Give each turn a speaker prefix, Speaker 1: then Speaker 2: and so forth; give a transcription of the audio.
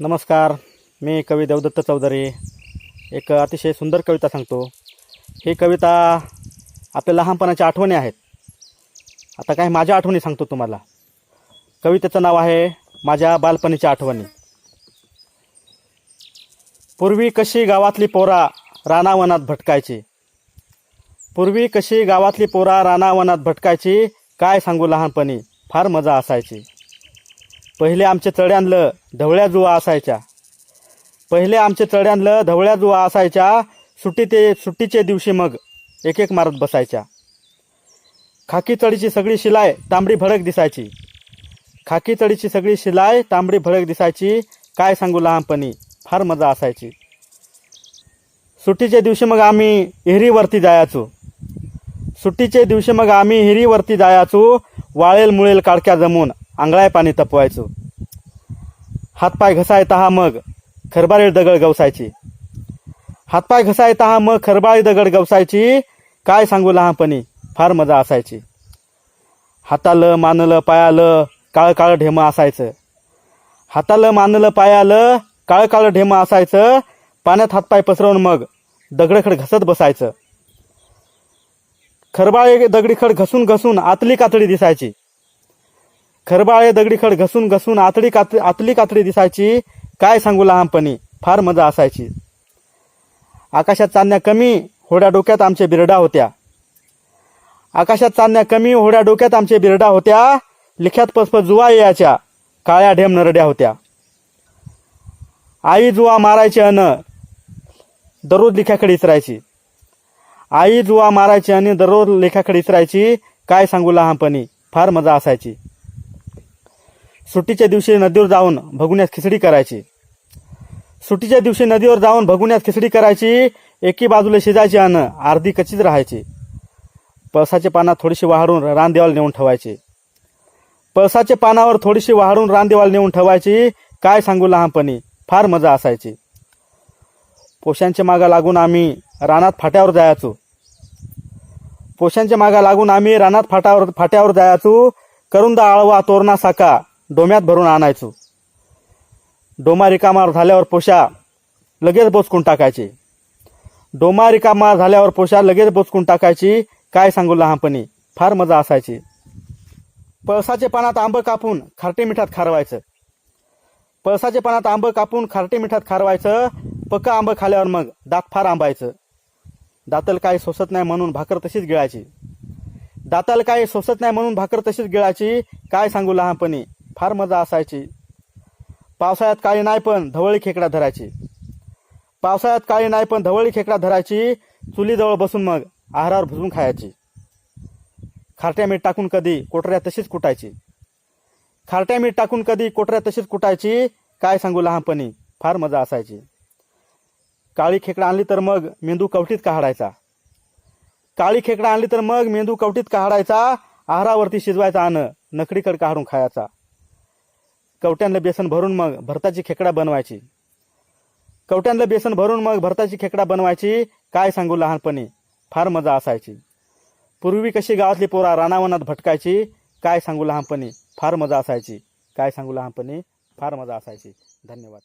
Speaker 1: नमस्कार मी कवी देवदत्त चौधरी. एक अतिशय सुंदर कविता सांगतो. ही कविता आपल्या लहानपणाच्या आठवणी आहेत. आता काही माझ्या आठवणी सांगतो तुम्हाला. कवितेचं नाव आहे माझ्या बालपणीच्या आठवणी. पूर्वी कशी गावातली पोरा रानावनात भटकायची? पूर्वी कशी गावातली पोरा रानावनात भटकायची? काय सांगू लहानपणी? फार मजा असायची. पहिले आमच्या चढ्यांलं धवळ्या जुवा असायच्या. पहिले आमच्या चढ्यांलं धवळ्या जुवा असायच्या. सुट्टी ते सुट्टीचे दिवशी मग एक एक मारत बसायच्या. खाकी चढीची सगळी शिलाय तांबडी भडक दिसायची. खाकी चढीची सगळी शिलाय तांबडी भडक दिसायची. काय सांगू लहानपणी? फार मजा असायची. सुट्टीच्या दिवशी मग आम्ही हिरीवरती जायचो. सुट्टीच्या दिवशी मग आम्ही हिरीवरती जायचो. वाळेल मुळेल काडक्या जमून. आंगळाय पाणी तपवायचो. हातपाय घसायता हा मग खरबारी दगड गवसायची. हातपाय घसायता हा मग खरबाळी दगड गवसायची. काय सांगू लहानपणी? फार मजा असायची. हातालं मानलं पायालं काळं काळं ढेमं असायचं. हातालं मानलं पायालं काळं काळं ढेमं असायचं. पाण्यात हातपाय पसरवून मग दगडखड घसत बसायचं. खरबाळे दगडीखड घसून घसून आतली कातडी दिसायची. खरबाळे दगडीखड घसून घसून आतडी कात आतली कातडी दिसायची. काय सांगू लहानपणी? फार मजा असायची. आकाशात चांदण्या कमी होड्या डोक्यात आमच्या बिरडा होत्या. आकाशात चांदण्या कमी होड्या डोक्यात आमच्या बिरडा होत्या. लिख्यात पसपस जुवा यायच्या. काळ्या ढेम नरड्या होत्या. आई जुवा मारायची अन दररोज लिख्याकडे इसरायची आई जुवा मारायची आणि दररोज लेखाकडे इसरायची काय सांगू लहानपणी? फार मजा असायची. सुट्टीच्या दिवशी नदीवर जाऊन भगुण्यात खिचडी करायची. सुट्टीच्या दिवशी नदीवर जाऊन भगुण्यात खिचडी करायची एकी बाजूला शिजायची अन्न अर्धी कच्चीच राहायची. पळसाचे पानात थोडीशी वाहडून रानदेवाला नेऊन ठेवायची. पळसाचे पानावर थोडीशी वाहडून रानदेवाला नेऊन ठेवायची. काय सांगू लहानपणी? फार मजा असायची. पोशांच्या मागा लागून आम्ही रानात फाट्यावर जायचो. पोशांच्या मागा लागून आम्ही रानात फाट्यावर फाट्यावर जायचो. करुंदा आळवा तोरणा साका डोम्यात भरून आणायचो. डोमा रिकामार झाल्यावर पोशा लगेच बोचकून टाकायचे. डोमा रिकामार झाल्यावर पोशा लगेच बोचकून टाकायची काय सांगू लहानपणी? फार मजा असायची. पळसाचे पानात आंबं कापून खारटे मिठात खारवायचं. पळसाच्या पानात आंबं कापून खारटे मिठात खारवायचं पक्क आंबं खाल्यावर मग दात फार आंबायचं. दातल काही सोसत नाही म्हणून भाकर तशीच गिळायची. दाताल काही सोसत नाही म्हणून भाकर तशीच गिळायची काय सांगू लहानपणी? फार मजा असायची. पावसाळ्यात काळी नाही पण धवळी खेकडा धरायची. पावसाळ्यात काळी नाही पण धवळी खेकडा धरायची चुलीजवळ बसून मग आहारावर भुजून खायची. खारट्या मीठ टाकून कधी कोटऱ्या तशीच कुटायची. खारट्या मीठ टाकून कधी कोटऱ्या तशीच कुटायची काय सांगू लहानपणी फार मजा असायची. काळी खेकडा आणली तर मग मेंदू कवटीत काढायचा काळी खेकडा आणली तर मग मेंदू कवटीत काढायचा आहारावरती शिजवायचा आण नकडीकड काढून खायचा. कवट्यांना बेसन भरून मग भरताची खेकडा बनवायची. कवट्यांना बेसन भरून मग भरताची खेकडा बनवायची काय सांगू लहानपणी? फार मजा असायची. पूर्वी कशी गावातली पोरा रानावनात भटकायची काय सांगू लहानपणी? फार मजा असायची. काय सांगू लहानपणी? फार मजा असायची. धन्यवाद.